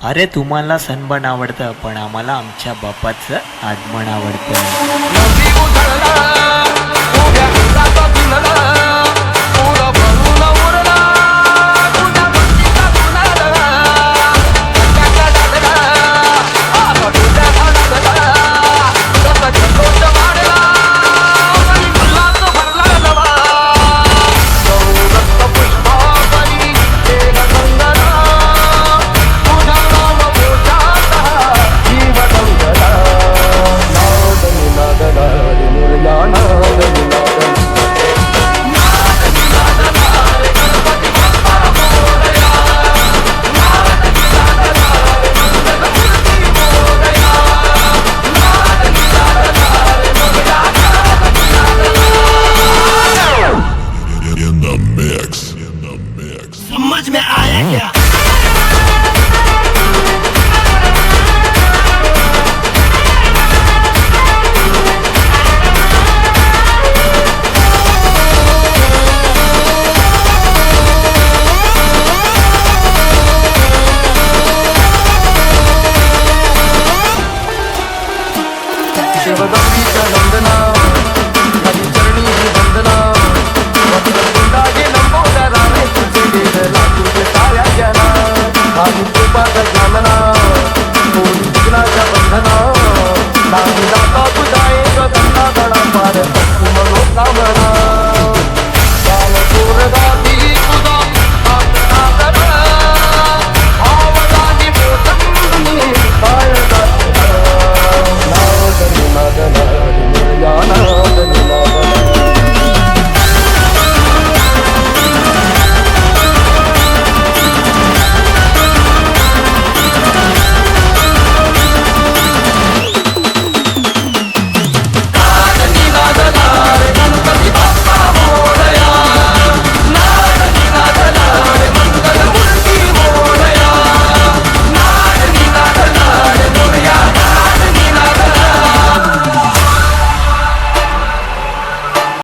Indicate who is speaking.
Speaker 1: अरे तुम्हाला सनबर्न आवडतं पण आम्हाला आमच्या बापाचं आगमन आवडतं. Yeah. Father.